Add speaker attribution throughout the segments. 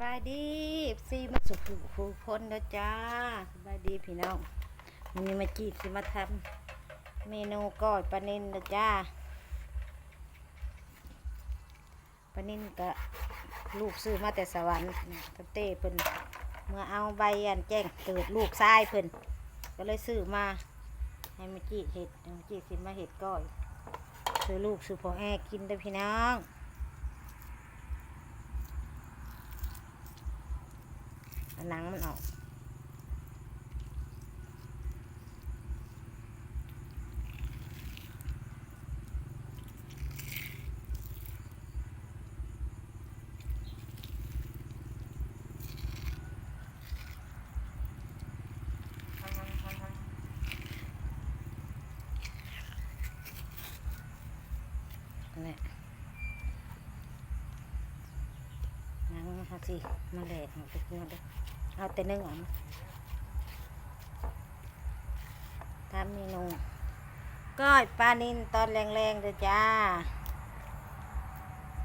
Speaker 1: บายดีซีมาสุขุผู้คนเด้อจ้าสบายดีพี่น้องวันนี้มาจีบสิมาทำเมนูก้อยปลานินเด้อจ้าปลานินก็ลูกซื้อมาแต่สวรรค์กระเต้เพิ่นเมื่อเอาใบอันแจ้งเกิดลูกชายเพิ่นก็เลยซื้อมาให้มาจีเห็ดมาจีสิมาเห็ดก้อยซื้อลูกซื้อพอแอกินเด้พี่น้อง เอา หนังมันออก นั่นแหละหนัง เอาสิมาแหลกเอาไปกินเอาเด้อเอาแต่นึ่งเอะทำเมนูก้อยปลานินตอนแรงๆเด้อจ้า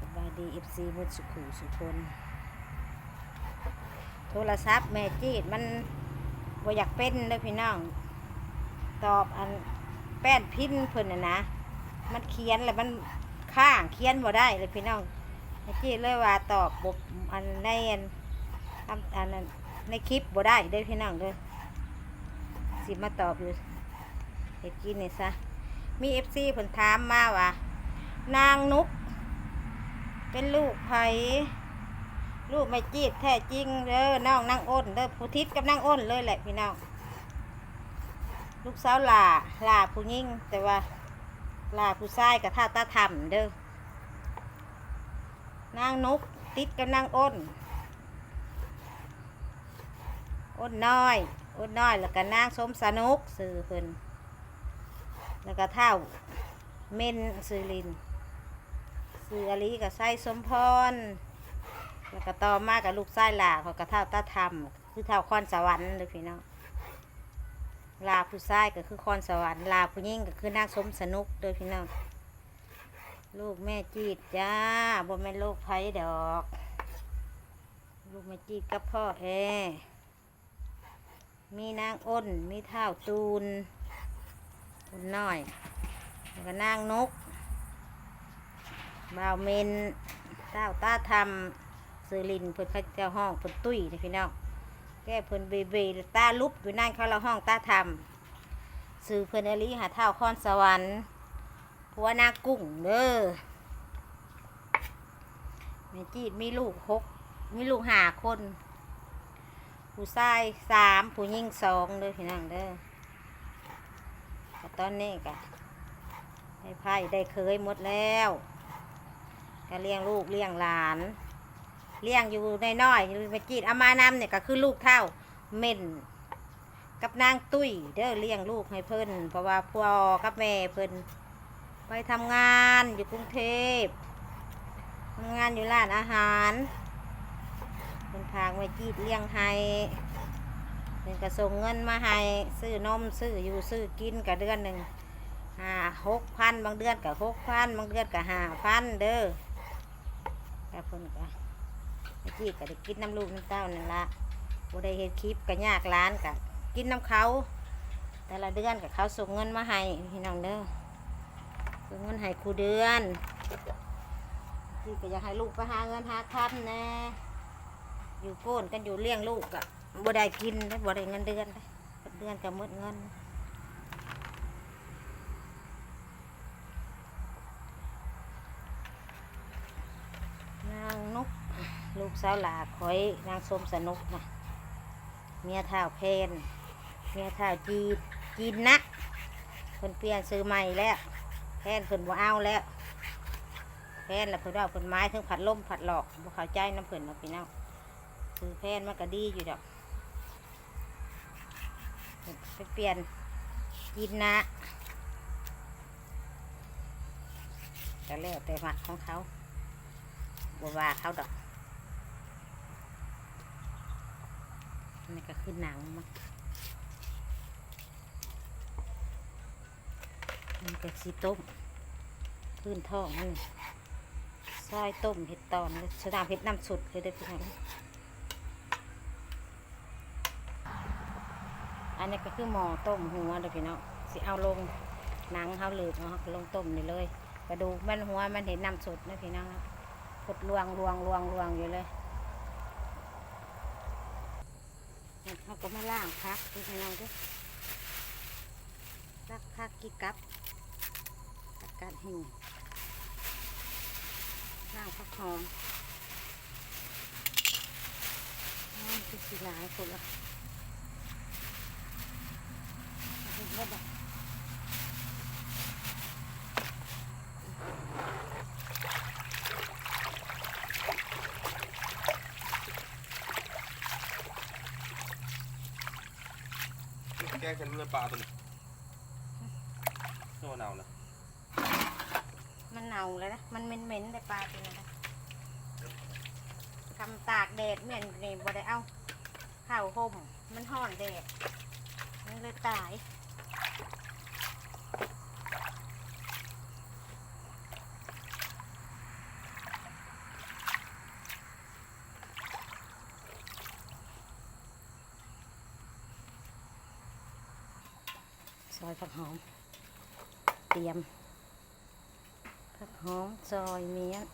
Speaker 1: สบายดีเอฟซีมุดสุขุสุคน โทรศัพท์แม่จีดมันบ่อยากเป็นเด้อพี่น้อง ตอบอันแป้นพินเพิ่นน่ะนะ มันเขียนแล้วมันข้างเขียนบ่ได้เลยพี่น้อง แม่จีดเลยว่าตอบบทอันในอันอันนั้นในคลิปบ่ได้เด้อพี่น้องเด้อสิมาตอบอยู่เฮ็ดกินนี่ซะมีเอฟซีเพิ่นถามมาว่านางนุก เป็นลูกไผลูกไม่จีดแท้จริงเด้อน้องนางอ้นเด้อผู้ทิศกับนางอ้นเลยแหละพี่น้องลูกสาวหลาหลาผู้หญิงแต่ว่าหลาผู้ชายกับท่าตาทำเด้อ นางนุกติดกับนางอ้น อ้นน้อย อ้นน้อยแล้วก็นางสมสนุกสื่อเพิ่นแล้วก็เท่าเมนสื่อลินสื่ออลีกับไส้สมพร แล้วก็ต่อมากับลูกไส้หลาเขาก็เท่าตาทำคือเท่าคอนสวรรค์เลยพี่น้องลาผู้ชายก็คือคอนสวรรค์ลาผู้หญิงก็คือนางสมสนุกเลยพี่น้อง ลูกแม่จีดจ้าบ่แม่ลูกไผดอก ลูกแม่จีดกับพ่อแอมีนางอ้น มีเท่าตูนอ้นน้อย แล้วก็นางนกบ่าวเมนเต้าตาทำซื้อลินเพิ่นเขาเจ้าห้องเพิ่นตุ้ยนี่พี่น้องแก้เพิ่นเบเบตาลุบอยู่นั่นเขาเราห้องตาทำซื้อเพิ่นอลีหาเท่าคอนสวรรค์ ผัวนากุ้งเด้อแม่จีดมีลูกหกมีลูกหาคน ผู้ชายสามผู้หญิงสองเด้อพี่น้องเด้อก็ตอนนี้ก็ได้ไพ่ได้เคยหมดแล้วก็เลี้ยงลูกเลี้ยงหลาน เลี้ยงอยู่ในน้อยๆไปจีดเอามานำเนี่ยก็คือลูกเท่าเม่นกับนางตุ้ยเด้อเลี้ยงลูกให้เพิ่นเพราะว่าพ่อกับแม่เพิ่น ไปทำงานอยู่กรุงเทพทำงานอยู่ร้านอาหารเป็นพางไว้จีดเลี้ยงให้เป็นกระส่งเงินมาให้ซื้อนมซื้ออยู่ซื้อกินกับเดือนหนึ่งห้าหกพันบางเดือนกับหกพันบางเดือนกับห้าพันเด้อกับเพิ่นก็จีดก็ได้กินน้ำลูกน้ำเต้านั่นละบ่ได้เห็นคลิปกับยากร้านกับกินน้ำเขา แต่ละเดือนกับเขาส่งเงินมาให้พี่น้องเด้อ ส่งเงินให้ครูเดือนจีดก็อยากให้ลูกไปหาเงินหาคำแน่อยู่โก้นกันอยู่เลี้ยงลูกอะบ่ได้กินได้บ่ได้เงินเดือนได้เดือนก็หมดเงินนางนกลูกสาวหลาคอยนางสมสนุกนะเมียเท่าเพนเมียเท่าจีจีนนะเพิ่นเปลี่ยนซื้อใหม่แล้ว นเพิ่นบ่เอาแล้วแพนแล้วเพิ่นว่าเพิ่นไม้ถึงผัดลมผัดหลอกบ่เข้าใจน้ำเพิ่นมาพี่น้องคือแพนมันก็ดีอยู่ดอกไปเปลี่ยนกินนะก็แล้วแต่หมักของเขาบัว่าเขาดอกนี่ก็คือหนังมันมันก็สีต้ม ตื้นท้องนี่ใส่ต้มเห็ดตอนสนาเห็ดน้ำสุดเลยได้พี่น้องอันนี้ก็คือหมอต้มหัวเด้อพี่น้องสิเอาลงนังเขาเหลือเนาะลงต้มนี่เลยกรดูมันหัวมันเห็นน้ำสดนะพี่น้องกดลวงลวงลวงลวงอยู่เลยเขาก็มาล่างพักพี่น้องด้วยพักพักกี่กับอากาศหิว ล่างพักหอมอ๋องคือสีหลายคนละเอาไปเบิดอะ
Speaker 2: แก้กันเนื้อปลาตัวนี้ตัวเนานะ
Speaker 1: มันเน่าเลยนะ มันเหม็นๆแต่ปลาตัวนั้นะทำตากแดดเหมียนนี่บ่ได้เอาข้าวห่มมันห่อนแดดมันเลยตายซอยผักหอม เตรียม ผักหอมซอยเมียน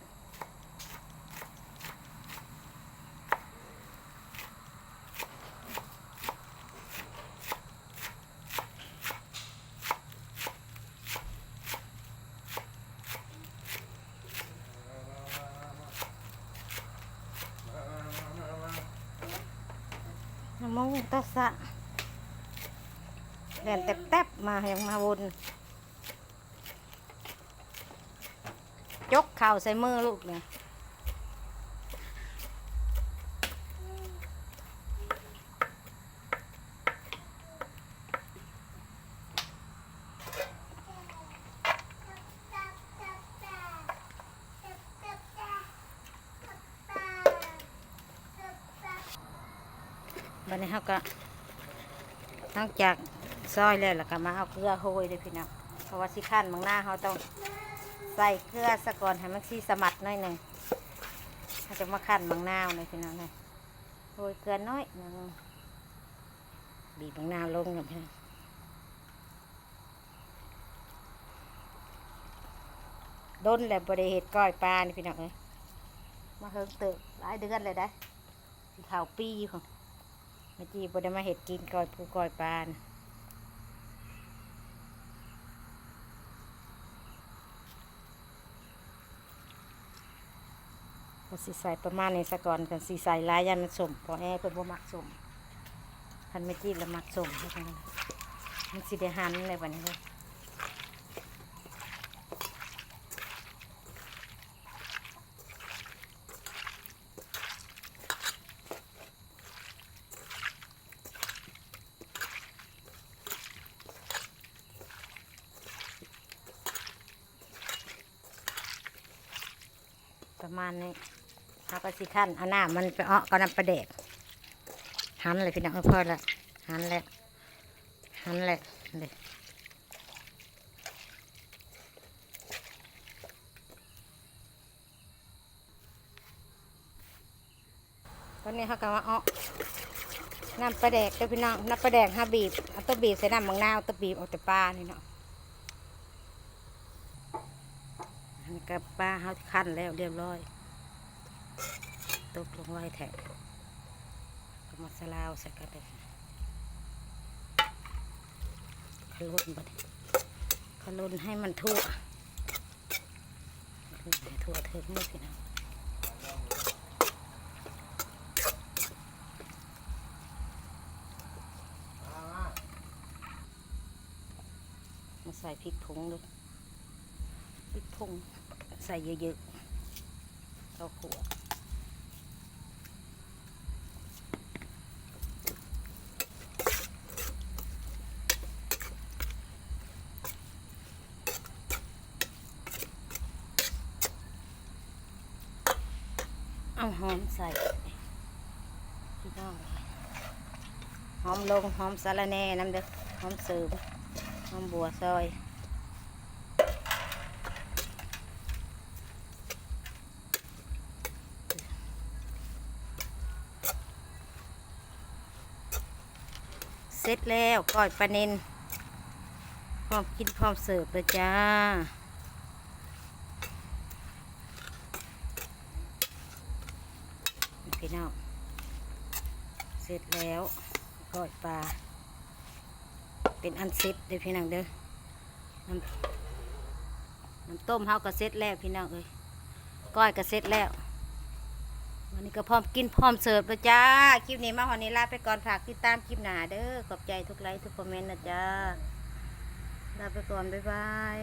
Speaker 1: น้ำมงตัสสะเดินแตบๆมายังมาวนยกเข่าวใส่มือลูกเนี่ยบันนี้เขาก็นอกจากซอยแล้วแล้วก็มาเอาเกลือโรยเลยพี่น้องเพราะว่าสิขั้นบางหน้าเขาต้อง ใส่เกลือสะก่อนให้มันซีสมัดหน่อยหนึ่งเขาจะมาขั้นบางนาวเลยพี่น้องเลยโรยเกลือน้อยหนึงบีบบางนาวลงกับพี่น้องดนแหละบริเหตุก้อยปลานี่พี่น้องเลยมาเฮิงเติบหลายเดือนเลยได้สีขาวปีของเมื่อกี้บได้มาเห็ดกินก่อยปูก่อยปลานะ ก็สีใสประมาณนี้ซะก่อนกันสีใสลายยันมันสมพอแอเป็นบ่มักสมคันเมื่อกี้เรามักสมมันสีได้หันเลยวันนี้เลยประมาณนี้ เอาก็สิขั้นเอาหน้ามันไปเอากับน้ำปลาแดกหันเลยพี่น้องเออพอละหันแล้วหันแล้วเลยตอนนี้เขาก็มาเอาน้ำปลาแดกเด้อพี่น้องน้ำปลาแดกห้าบีบเอาตัวบีบใส่น้ำบางนาวตัวบีบเอาแต่ปลานี่เนาะกับปลาเขาขั้นแล้วเรียบร้อย ตกลงไว้แทะก็มาสลาวใส่กันเลยขลุ่นบัดขลุ่นให้มันทั่วให้ทั่วเถึงนี่สินะมาใส่พริกผงเลยพริกผงใส่เยอะๆเอาขัว เอาหอมใส่พี่น้องหอมลงหอมสาระแน่น้ำเด้อหอมเสริมหอมบัวซอยเสร็จแล้วก้อยปลาเนนพร้อมกินพร้อมเสิร์ฟเลยจ้า พี่น้องเส ร็จแล้วก้อยปลา เป็นอันเสร็จเด้อพี่น้องเด้อน้ำน้ำต้มเฮาก็เสร็จแล้วพี่น้องเอ้ยก้อยก็เสร็จแล้ววันนี้ก็พร้อมกินพร้อมเสิร์ฟแล้วจ้า คลิปนี้มาหอนี้ลาไปก่อนฝากติดตามคลิปหนาเด้อขอบใจทุกไลค์ทุกคอมเมนต์นะจ้าลาไปก่อน บ๊ายบาย